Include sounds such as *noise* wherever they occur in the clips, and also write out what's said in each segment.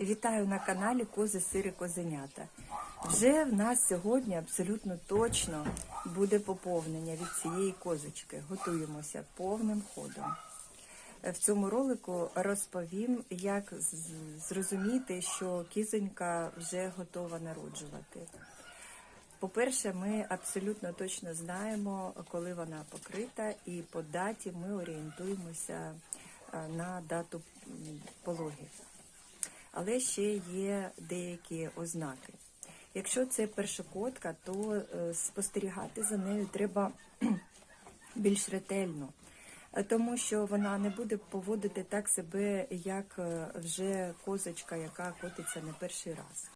Вітаю на каналі Кози Сири Козенята. Вже в нас сьогодні абсолютно точно буде поповнення від цієї козочки. Готуємося повним ходом. В цьому ролику розповім, як зрозуміти, що кізонька вже готова народжувати. По-перше, ми абсолютно точно знаємо, коли вона покрита, і по даті ми орієнтуємося е, на дату пологів. Але ще є деякі ознаки. Якщо це першокотка, то е, спостерігати за нею треба *clears throat* більш ретельно, Е, тому що вона не буде поводити так себе, як е, вже козочка, яка котиться не перший раз.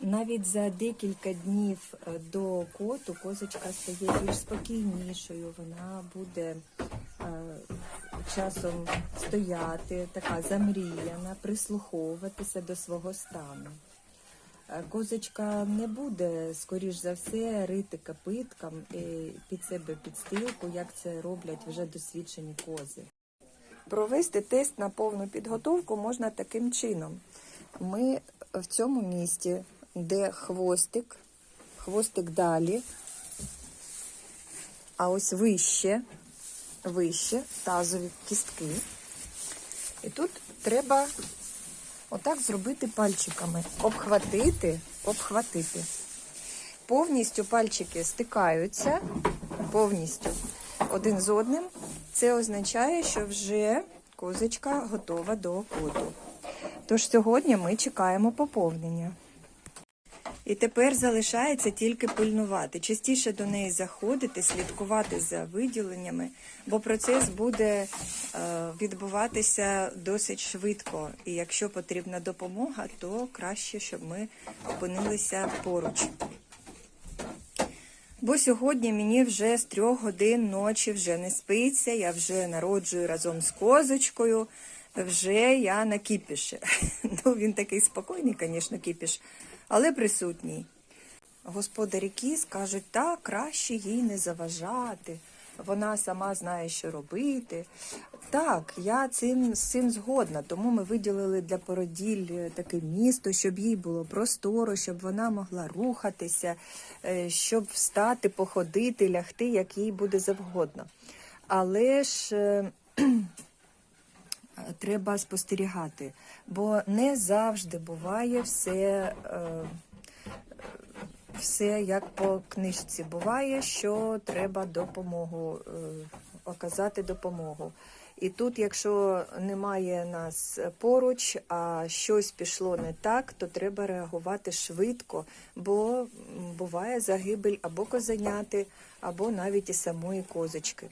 Навіть за декілька днів до коту козочка стає більш спокійнішою, вона буде часом стояти, така замріяна, прислуховуватися до свого стану. Е, Козочка не буде, скоріш за все, рити копиткам е, під себе підстилку, як це роблять вже досвідчені кози. Провести тест на повну підготовку можна таким чином. Ми в цьому місці, де хвостик, хвостик далі, а ось вище, вище тазові кістки. І тут треба отак зробити пальчиками, обхватити, обхватити. Повністю пальчики стикаються, повністю один з одним. Це означає, що вже козочка готова до оплоду. Тож сьогодні ми чекаємо поповнення. І тепер залишається тільки пильнувати, частіше до неї заходити, слідкувати за виділеннями, бо процес буде е, відбуватися досить швидко. І якщо потрібна допомога, то краще, щоб ми опинилися поруч. Бо сьогодні мені вже з трьох годин ночі вже не спиться, я вже народжую разом з козочкою, вже я на кіпіші. *laughs* Ну, він такий спокійний, звісно, кіпіш, але присутній. Господарі кіз кажуть, так, краще їй не заважати. Вона сама знає, що робити. Так, я цим, з цим згодна, тому ми виділили для породіль е, таке місто, щоб їй було просторо, щоб вона могла рухатися, е, щоб встати, походити, лягти, як їй буде завгодно. Але ж е, треба спостерігати, бо не завжди буває все. е, все як по книжці. Буває, що треба допомогу, е, оказати допомогу. І тут, якщо немає нас поруч, а щось пішло не так, то треба реагувати швидко, бо буває загибель або козеняти, або навіть і самої козочки.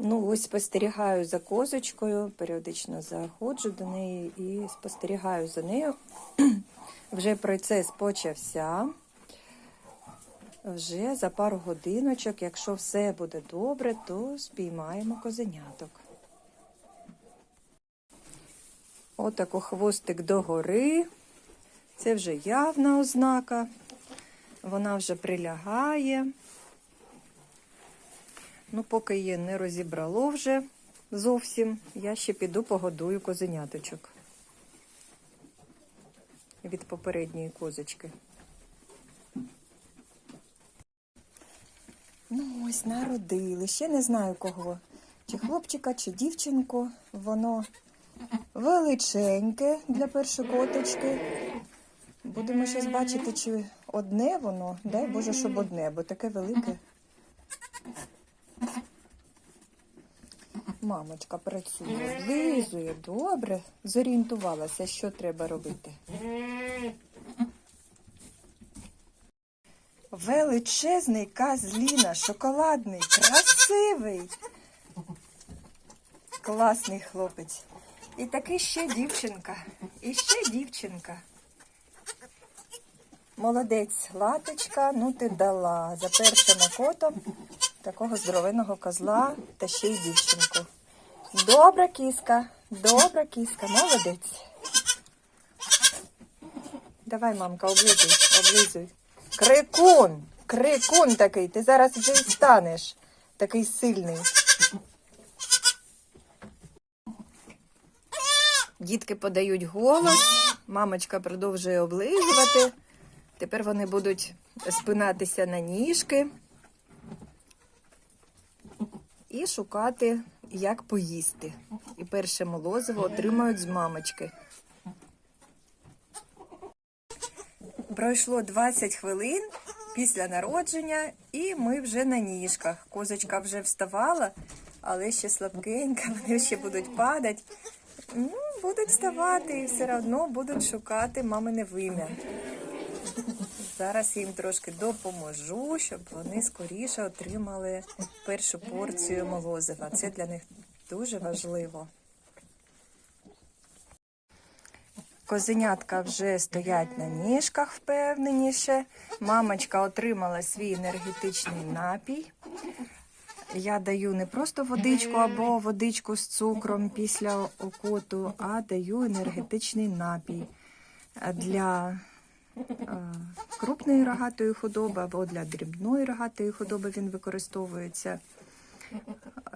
Ну, ось спостерігаю за козочкою, періодично заходжу до неї і спостерігаю за нею. *clears throat* Вже процес почався. Вже за пару годиночок, якщо все буде добре, то спіймаємо козеняток. Отако хвостик догори. Це вже явна ознака. Вона вже прилягає. Ну, поки її не розібрало вже зовсім, я ще піду погодую козеняточок від попередньої козочки. Ну, ось народили. Ще не знаю кого. Чи хлопчика, чи дівчинку. Воно величеньке для першокоточки. Будемо щось бачити, чи одне воно. Дай Боже, щоб одне, бо таке велике. Мамочка працює, визує, добре. Зорієнтувалася, що треба робити. Величезний казліна, шоколадний, красивий. Класний хлопець. І таки ще дівчинка. І ще дівчинка. Молодець, латочка, ну ти дала за першим окотом такого здоровенного козла та ще й дівчинку. Добра кіска, добра кіска, молодець. Давай, мамка, облизуй, облизуй. Крикун, крикун такий, ти зараз вже й станеш. Такий сильний. Дітки подають голос, мамочка продовжує облизувати. Тепер вони будуть спинатися на ніжки і шукати, як поїсти. І перше молозиво отримають з мамочки. Пройшло 20 хвилин після народження, і ми вже на ніжках. Козочка вже вставала, але ще слабкенька, *laughs* вони ще будуть падати. Ну, будуть вставати і все одно будуть шукати мамине вим'я. Зараз їм трошки допоможу, щоб вони скоріше отримали першу порцію молозива. Це для них дуже важливо. Козенятка вже стоять на ніжках впевненіше. Мамочка отримала свій енергетичний напій. Я даю не просто водичку або водичку з цукром після окоту, а даю енергетичний напій для крупної рогатої худоби або для дрібної рогатої худоби він використовується.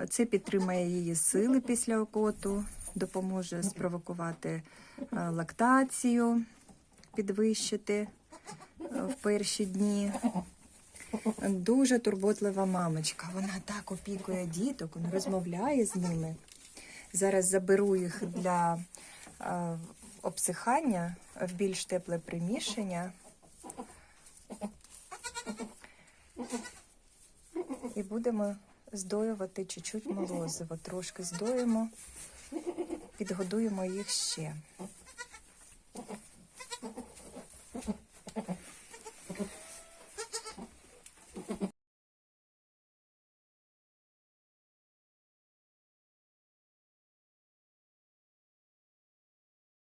Це підтримує її сили після окоту, допоможе спровокувати е, лактацію, підвищити е, в перші дні. Дуже турботлива мамочка. Вона так опікує діток, розмовляє з ними. Зараз заберу їх для е, обсихання в більш тепле приміщення. І будемо здоювати чуть-чуть молозиво. Трошки здоїмо, підгодуємо їх ще.